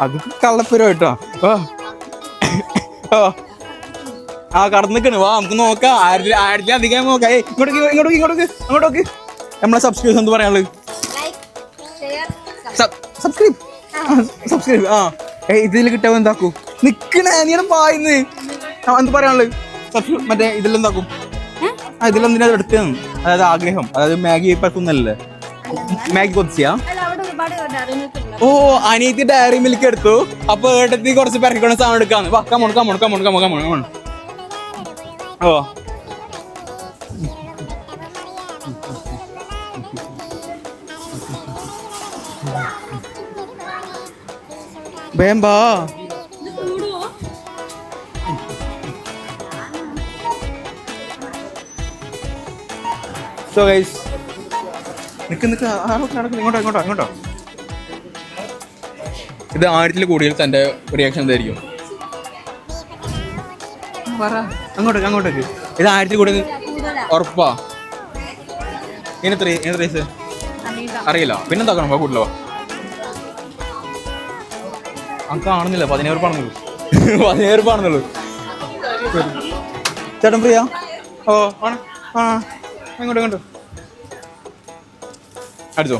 അത് കള്ളപ്പുരം കേട്ടോ ഓ. ആ കടന്നിക്കണ്. വാ നമുക്ക് നോക്കാം. ആയിരത്തി അധികം നോക്കാം. ഏയ് ഇങ്ങോട്ട് ഇങ്ങോട്ട് ഇങ്ങോട്ട് അങ്ങോട്ട് നമ്മളെ സബ്സ്ക്രൈബ് എന്ത് പറയാനുള്ളത്? സബ്സ്ക്രൈബ് സബ്സ്ക്രൈബ് ആ. ഏയ് ഇതിൽ കിട്ടാൻ എന്താക്കൂ? നിക്കണേ നീടെ പായിന്ന്. എന്ത് പറയാനുള്ളത്? സബ്സ്ക്രൈബ് മറ്റേ ഇതിലെന്താക്കും ആ ഇതിലെന്തിനാ എടുത്തു അതായത് ആഗ്രഹം. അതായത് മാഗി പറ്റുന്നല്ലേ മാഗി കൊതിച്ചാ? ഓ അനിയത്തി ഡയറി മിൽക്ക് എടുത്തു. അപ്പൊ ഏട്ടത്തി കുറച്ച് പെരക്കണ സാധനം എടുക്കാന്ന്. വാ come on come on come on come on come on come on ഓ. വേമ്പാ? സോ ഗൈസ് നിക്ക് നിക്ക്. നടക്കുന്നു ഇങ്ങോട്ടോ ഇങ്ങോട്ടോ ഇങ്ങോട്ടോ. ഇത് ആയിരത്തിൽ കൂടുതൽ തന്റെ റിയാക്ഷൻ എന്തായിരിക്കും? പറ. അങ്ങോട്ടേക്ക് അങ്ങോട്ടേക്ക്. ഇത് ആയിരത്തിൽ കൂടുതൽ ഉറപ്പാ? റേസ് അറിയില്ല. പിന്നെന്താ തോക്കണം കൂടുതലോ അങ്ങ് കാണുന്നില്ല. പതിനേഴ് പറഞ്ഞുള്ളൂ പതിനേഴ് പറഞ്ഞുള്ളൂ ചേട്ടൻ പ്രിയ ഓ ആണ്? ആ. ഇങ്ങോട്ട് ഇങ്ങോട്ട്. അടിച്ചോ.